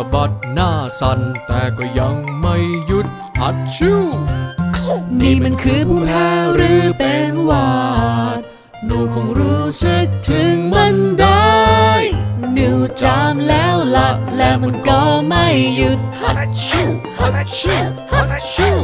ะบัดหน้าสั่นแต่ก็ยังไม่หยุดฮัดชิวนี่มันคือภูมิแพ้หรือเป็นหวัดหนูคงรู้สึกถึงมันได้หนูจามแล้วหลับและมันก็ไม่หยุดฮัดชิวฮัดชิวฮัดชิว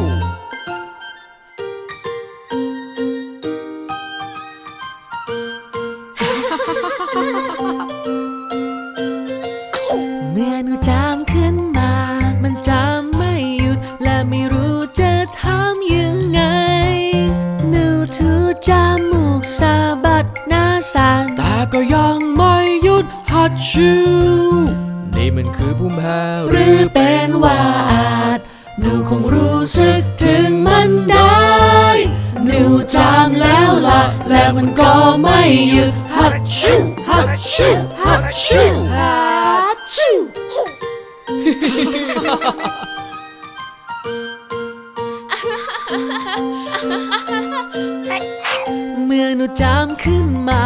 จมูกสะบัดหน้าสั่นแต่ก็ยังไม่หยุดฮัดชิวนี่มันคือภูมิแพ้หรือเป็นหวาดหนูคงรู้สึกถึงมันได้หนูจามแล้วละและมันก็ไม่หยุดฮัดชิวฮัดชิวฮัดชิวฮัดชิว มื่อหนูจามขึ้นมา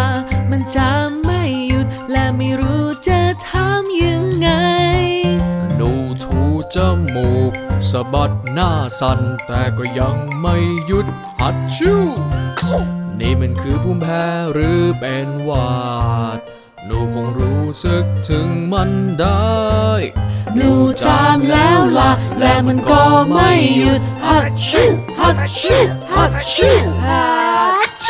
มันจามไม่หยุด และไม่รู้จะทำยังไง หนูถูจมูกสะบัดหน้าสั่นแต่ก็ยังไม่หยุดฮัดชิวนี่มันคือภูมิแพ้หรือเป็นหวัด หนูคงรู้สึกถึงมันได้ หนูจามแล้วละและมันก็ไม่หยุดฮัดชิวฮัดชิวฮัดชิว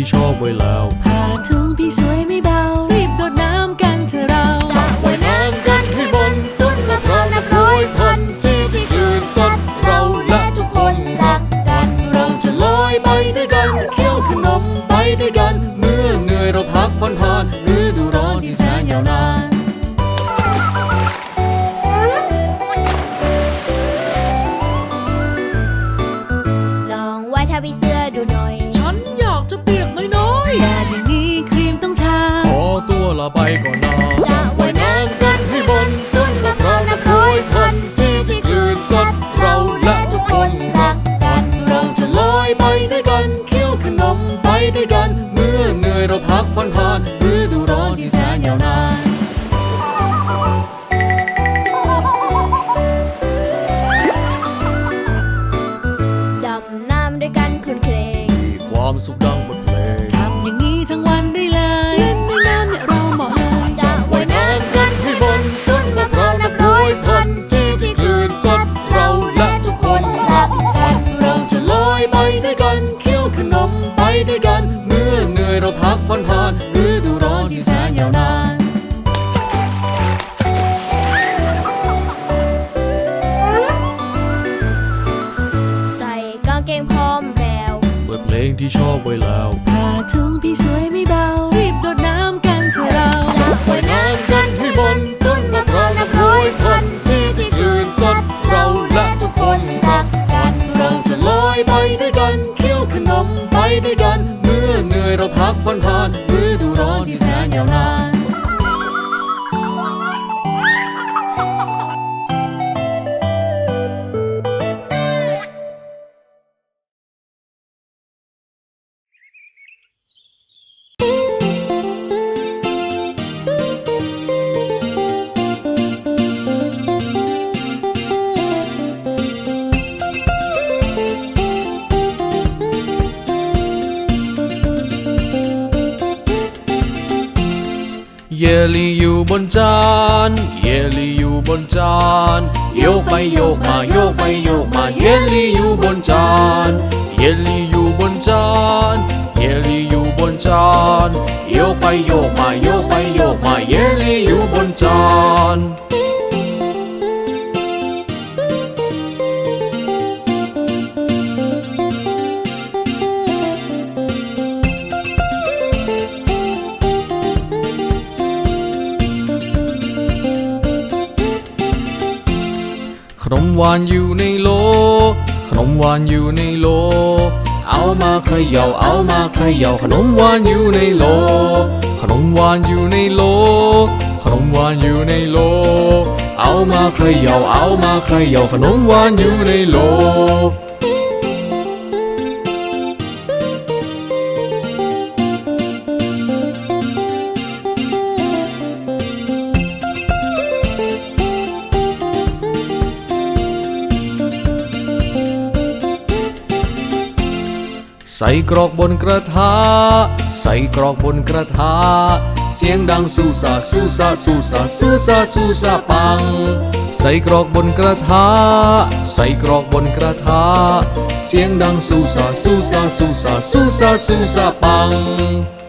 ที่ชอบไว้แล้วผ้าถุงพี่สวยไม่เบา รีบโดดน้ำกันเถอะเราว่ายน้ำกันให้บนต้นมะพร้าวนับร้อยพันที่ที่คืนสัตว์เราและทุกคนรักกัน เราจะลอยไปด้วยกันเคี้ยวขนมไปด้วยกัน เมื่อเหนื่อยเราพักผ่อนผ่านฤดูร้อนที่แสนยาวนาน ความสุขดังบทเพลงทำอย่างนี้ทั้งวันได้เลยเล่นในน้ำเนี่ยเราเหมาะเลยจะว่ายน้ำกันให้บนต้นมะพร้าวนับร้อยพันที่ที่คืนสัตว์เราและทุกคนรักกันเราจะลอยไปด้วยกันเคี้ยวขนมไปด้วยกัน เมื่อเหนื่อยเราพักผ่อน ลลี่อยู่บนจานเยลี่อยู่บนจานโยกไปโยกมาโยกไปโยกมาเยลี่อยู่บนจานเยลี่อยู่บนจานเยลี่อยู่บนจานโยกไปโยกมาโยกไปโยกมาเยลลี่อยู่บนจาน หวานอยู่ในโล ขนมหวานอยู่ในโล เอามาเขย่าเอามาเขย่าขนมหวานอยู่ในโล ขนมหวานอยู่ในโล ขนมหวานอยู่ในโล เอามาเขย่าเอามาเขย่าขนมหวานอยู่ในโล ใส่กรอกบนกระทะใส่กรอกบนกระทะเสียงดังสู้ซาสู้ซาสู้ซาสู้ซาสู้ซาปัง ใส่กรอกบนกระทะใส่กรอกบนกระทะเสียงดังสู้ซาสู้ซาสู้ซาสู้ซาสู้ซาปัง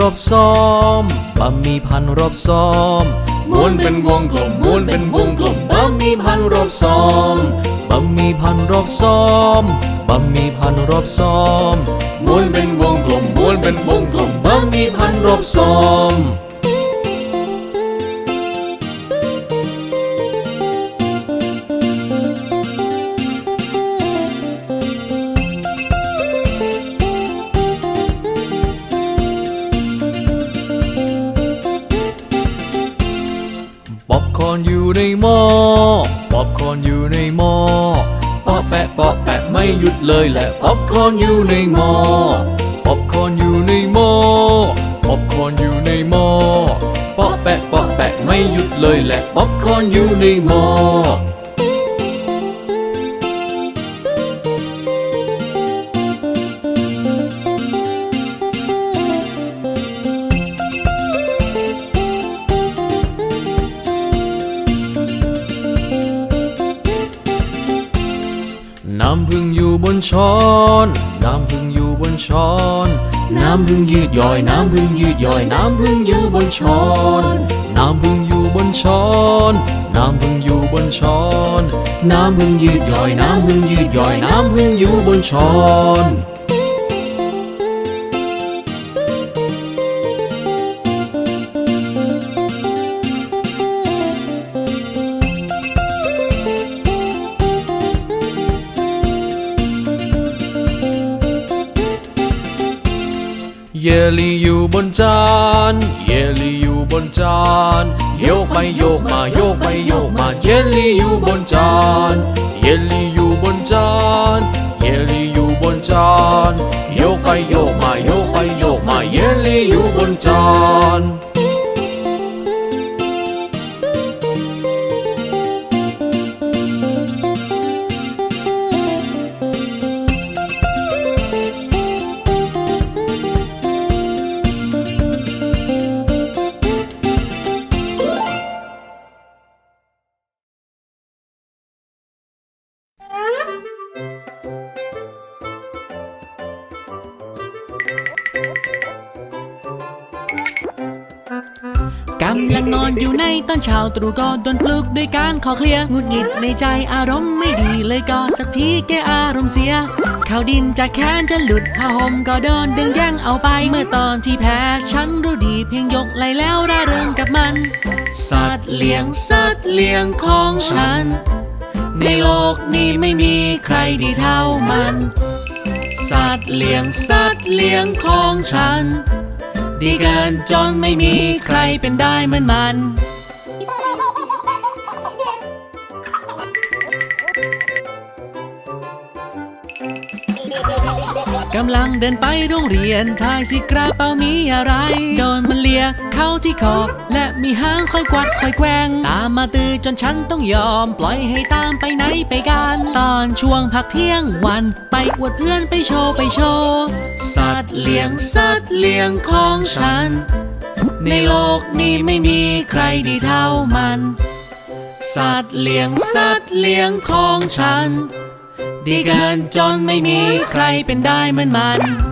รอบซ้อมบะหมี่พันรอบซ้อมม้วนเป็นวงกลมม้วนเป็นวงกลมบะหมี่พันรอบซ้อมบะหมี่พันรอบซ้อมบะหมี่พันรอบซ้อมม้วนเป็นวงกลมม้วนเป็นวงกลมบะหมี่พันรอบซ้อม ในหม้อป๊อปคอนอยู่ในหม้อป๊อปแปะป๊อปแปะไม่หยุดเลยแหละป๊อปคอนอยู่ในหม้อป๊อปคอนอยู่ในหม้อป๊อปคอนอยู่ในหม้อป๊อปแปะป๊อปแปะไม่หยุดเลยแหละป๊อปคอนอยู่ในหม้อำพึ่งอยู่บนช้อน น้ำพึ่งอยู่บนช้อน น้ำพึ่งยืดย่อย น้ำพึ่งยืดย่อย น้ำพึ่งอยู่บนช้อน น้ำพึ่งอยู่บนช้อน น้ำพึ่งอยู่บนช้อน น้ำพึ่งยืดย่อย น้ำพึ่งยืดย่อย น้ำพึ่งอยู่บนช้อน ลลี่อยู่บนจานเยลี่อยู่บนจานโยกไปโยกมาโยกไปโยกมาเยลี่อยู่บนจานเยลี่อยู่บนจานเยลี่อยู่บนจานโยกไปโยกมาโยกไปโยกมาเยลี่อยู่บนจานำลังนอนอยู่ในตอนเช้าตรู่ก็โดนปลุกด้วยการขอเคลียร์งุดหงิดในใจอารมณ์ไม่ดีเลยก็สักทีแกอารมณ์เสียข่าวดินจากแขนจะหลุดผ้าห่มก็โดนดึงแย่งเอาไป เมื่อตอนที่แพ้ฉันรู้ดีเพียงยกไหลแล้วร่าเริงกับมัน สัตว์เลี้ยงสัตว์เลี้ยงของฉัน ในโลกนี้ไม่มีใครดีเท่ามัน สัตว์เลี้ยงสัตว์เลี้ยงของฉัน ดีเกินจนไม่มีใครเป็นได้เหมือนมัน กำลังเดินไปโรงเรียนทายสิกระเป๋ามีอะไร โดนมันเลียเข้าที่คอและมีหางค่อยกวัดค่อยแกว่งตามมาตือจนฉันต้องยอม ปล่อยให้ตามไปไหนไปกัน ตอนช่วงพักเที่ยงวัน ไปอวดเพื่อนไปโชว์ไปโชว์สัตว์เลี้ยงสัตว์เลี้ยงของฉัน ในโลกนี้ไม่มีใครดีเท่ามัน สัตว์เลี้ยงสัตว์เลี้ยงของฉัน ดีเกินจนไม่มีใครเป็นได้เหมือนมัน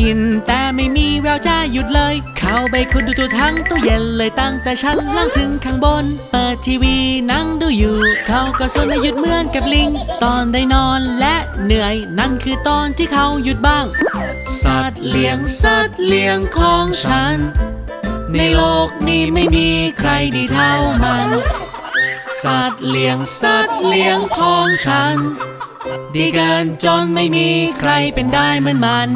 กิน แต่ไม่มีแววจะหยุดเลย เข้าไปคุดดูตัวทั้งตู้เย็นเลยตั้งแต่ชั้นล่างถึงข้างบน เปิดทีวีนั่งดูอยู่ เขาก็สนไม่หยุดเหมือนกับลิง ตอนได้นอนและเหนื่อย นั่นคือตอนที่เขาหยุดบ้าง สัตว์เลี้ยงสัตว์เลี้ยงของฉัน ในโลกนี้ไม่มีใครดีเท่ามัน สัตว์เลี้ยงสัตว์เลี้ยงของฉันดีเกินจนไม่มีใครเป็นได้เหมือนมัน